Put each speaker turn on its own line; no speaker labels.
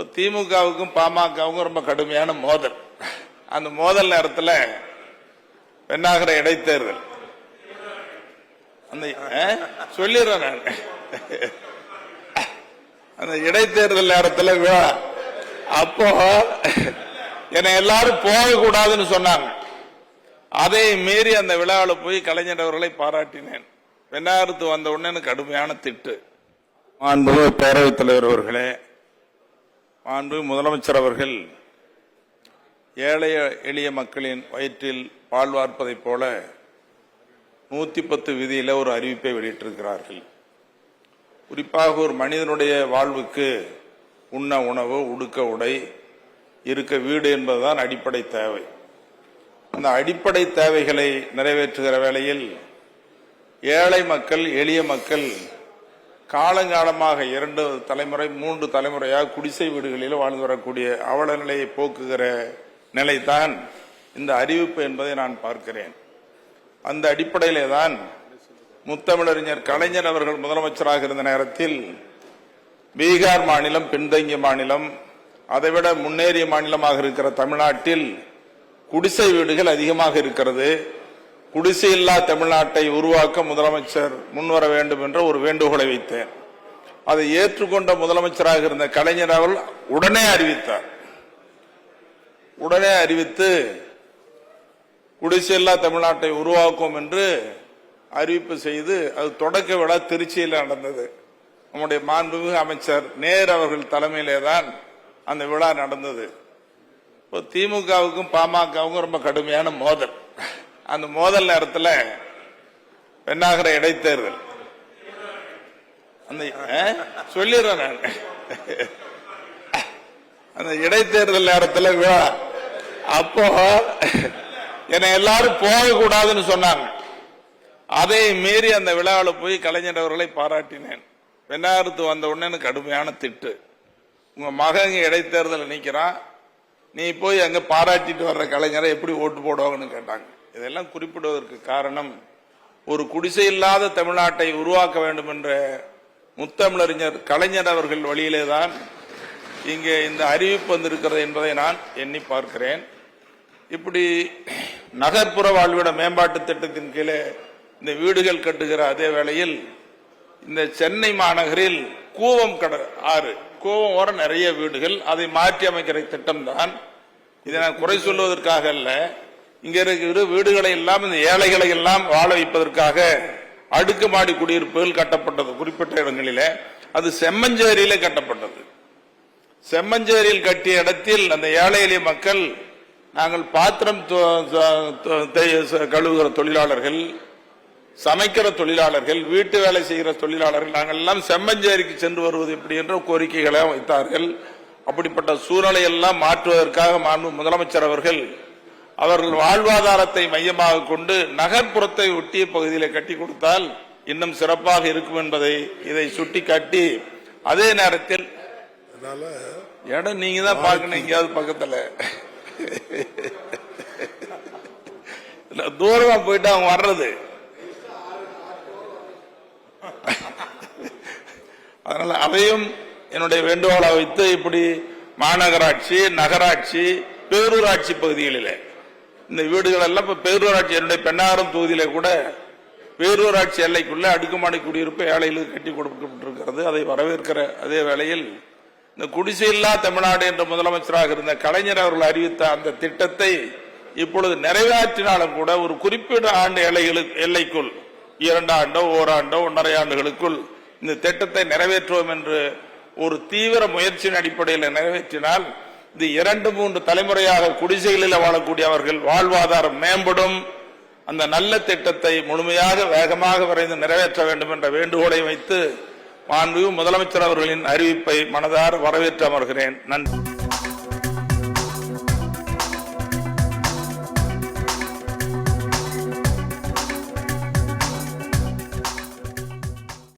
இப்போ திமுகவுக்கும் பாமகவுக்கும் ரொம்ப கடுமையான மோதல். அந்த மோதல் நேரத்தில் பெண்ணாகிற இடைத்தேர்தல். அந்த சொல்லிடுறேன் நான். அந்த இடைத்தேர்தல் நேரத்தில் விழா. அப்போ என்னை எல்லாரும் போகக்கூடாதுன்னு சொன்னாங்க. அதை மீறி அந்த விழாவில் போய் கலைஞர் அவர்களை பாராட்டினேன். வெண்ணாறுத்து வந்த உடனே எனக்கு கடுமையான திட்டு. மாண்பு பேரவைத் தலைவர் அவர்களே மாண்பு முதலமைச்சர் அவர்கள் ஏழை எளிய மக்களின் வயிற்றில் பால் வார்ப்பதைப் போல நூற்றி பத்து விதியில் ஒரு அறிவிப்பை வெளியிட்டிருக்கிறார்கள். குறிப்பாக ஒரு மனிதனுடைய வாழ்வுக்கு உண்ண உணவு உடுக்க உடை இருக்க வீடு என்பதுதான் அடிப்படை தேவை. அந்த அடிப்படை தேவைகளை நிறைவேற்றுகிற வேளையில் ஏழை மக்கள் எளிய மக்கள் காலங்காலமாக இரண்டு தலைமுறை மூன்று தலைமுறையாக குடிசை வீடுகளில் வாழ்ந்து வரக்கூடிய அவல நிலையை போக்குகிற நிலைதான் இந்த அறிவிப்பு என்பதை நான் பார்க்கிறேன். அந்த அடிப்படையிலே தான் முத்தமிழறிஞர் கலைஞர் அவர்கள் முதலமைச்சராக இருந்த நேரத்தில் பீகார் மாநிலம் பின்தங்கிய மாநிலம் அதைவிட முன்னேறிய மாநிலமாக இருக்கிற தமிழ்நாட்டில் குடிசை வீடுகள் அதிகமாக இருக்கிறது. குடிசை இல்லா தமிழ்நாட்டை உருவாக்க முதலமைச்சர் முன்வர வேண்டும் என்ற ஒரு வேண்டுகோளை வைத்தேன். அதை ஏற்றுக்கொண்ட முதலமைச்சராக இருந்த கலைஞர் அவர்கள் உடனே அறிவித்தார். உடனே அறிவித்து குடிசையில்லா தமிழ்நாட்டை உருவாக்கும் என்று அறிவிப்பு செய்து அது தொடக்க விழா திருச்சியில் நடந்தது. நம்முடைய மாண்புமிகு அமைச்சர் நேர் அவர்கள் தலைமையிலே தான் அந்த விழா நடந்தது. இப்போ திமுகவுக்கும் பாமகவுக்கும் ரொம்ப கடுமையான மோதல். அந்த மோதல் நேரத்தில் பெண்ணாகிற இடைத்தேர்தல். அந்த சொல்லிடுறேன் நான். அந்த இடைத்தேர்தல் நேரத்தில் விழா. அப்போ என்னை எல்லாரும் போகக்கூடாதுன்னு சொன்னாங்க. அதை மீறி அந்த விழாவில் போய் கலைஞர் அவர்களை பாராட்டினேன். வெண்ணாறுத்து வந்த உடனே எனக்கு கடுமையான திட்டு. உங்க மகன் இடைத்தேர்தல் நிக்கிறான். நீ போய் அங்க பாராட்டிட்டு வர்ற கலைஞரை எப்படி ஓட்டு போடுவாங்கன்னு கேட்டாங்க. இதெல்லாம் குறிப்பிடுவதற்கு காரணம் ஒரு குடிசை இல்லாத தமிழ்நாட்டை உருவாக்க வேண்டும் என்ற முத்தமிழறிஞர் கலைஞர் அவர்கள் வழியிலே தான் இங்கே இந்த அறிவிப்பு வந்திருக்கிறது என்பதை நான் எண்ணி பார்க்கிறேன். இப்படி நகர்ப்புற வாழ்விட மேம்பாட்டு திட்டத்தின் கீழே இந்த வீடுகள் கட்டுகிற அதே வேளையில் இந்த சென்னை மாநகரில் கூவம் கட ஆறு கூவம் ஓரம் நிறைய வீடுகள் அதை மாற்றி அமைக்கிற திட்டம் தான் இதை நான் குறை சொல்வதற்காக அல்ல. இங்க இருக்கிற வீடுகளை எல்லாம் இந்த ஏழைகளை எல்லாம் வாழ வைப்பதற்காக அடுக்குமாடி குடியிருப்புகள் கட்டப்பட்டது. குறிப்பிட்ட இடங்களில. அது செம்மஞ்சேரியிலே கட்டப்பட்டது. செம்மஞ்சேரியில் கட்டிய இடத்தில் அந்த ஏழை எளிய மக்கள் நாங்கள் பாத்திரம் கழுவுகிற தொழிலாளர்கள் சமைக்கிற தொழிலாளர்கள் வீட்டு வேலை செய்கிற தொழிலாளர்கள் நாங்கள் எல்லாம் செம்மஞ்சேரிக்கு சென்று வருவது எப்படி என்ற கோரிக்கைகளை வைத்தார்கள். அப்படிப்பட்ட சூழ்நிலையெல்லாம் மாற்றுவதற்காக மாண்பு முதலமைச்சர் அவர்கள் அவர்கள் வாழ்வாதாரத்தை மையமாக கொண்டு நகர்ப்புறத்தை ஒட்டிய பகுதியில கட்டி கொடுத்தால் இன்னும் சிறப்பாக இருக்கும் என்பதை இதை சுட்டிக்காட்டி அதே நேரத்தில் இடம் நீங்க தான் பார்க்கணும் எங்கேயாவது பக்கத்துல. தூரமா போயிட்டு அவங்க வர்றது. அதனால அதையும் என்னுடைய வேண்டுகோளை வைத்து இப்படி மாநகராட்சி நகராட்சி பேரூராட்சி பகுதிகளிலே இந்த வீடுகள் எல்லாம் இப்ப பேரூராட்சி என்னுடைய பெண்ணாரம் தொகுதியில கூட பேரூராட்சி எல்லைக்குள்ள அடுக்குமாடி குடியிருப்பு ஏழைகளுக்கு கட்டி கொடுக்கப்பட்டிருக்கிறது. அதை வரவேற்கிற அதே வேளையில் இந்த குடிசையில்லா தமிழ்நாடு என்ற முதலமைச்சராக இருந்த கலைஞர் அவர்கள் அறிவித்த அந்த திட்டத்தை இப்பொழுது நிறைவேற்றினாலும் கூட ஒரு குறிப்பிட்ட ஆண்டு எல்லைகளுக்கு எல்லைக்குள் இரண்டு ஆண்டோ ஓராண்டோ ஒன்றரை ஆண்டுகளுக்குள் இந்த திட்டத்தை நிறைவேற்றுவோம் என்று ஒரு தீவிர முயற்சியின் அடிப்படையில் நிறைவேற்றினால் இந்த இரண்டு மூன்று தலைமுறையாக குடிசைகளில் வாழக்கூடியவர்கள் வாழ்வாதாரம் மேம்படும். அந்த நல்ல திட்டத்தை முழுமையாக வேகமாக விரைந்து நிறைவேற்ற வேண்டும் என்ற வேண்டுகோளை வைத்து மாண்பு முதலமைச்சர் அவர்களின் அறிவிப்பை மனதார வரவேற்று அமர்கிறேன். நன்றி.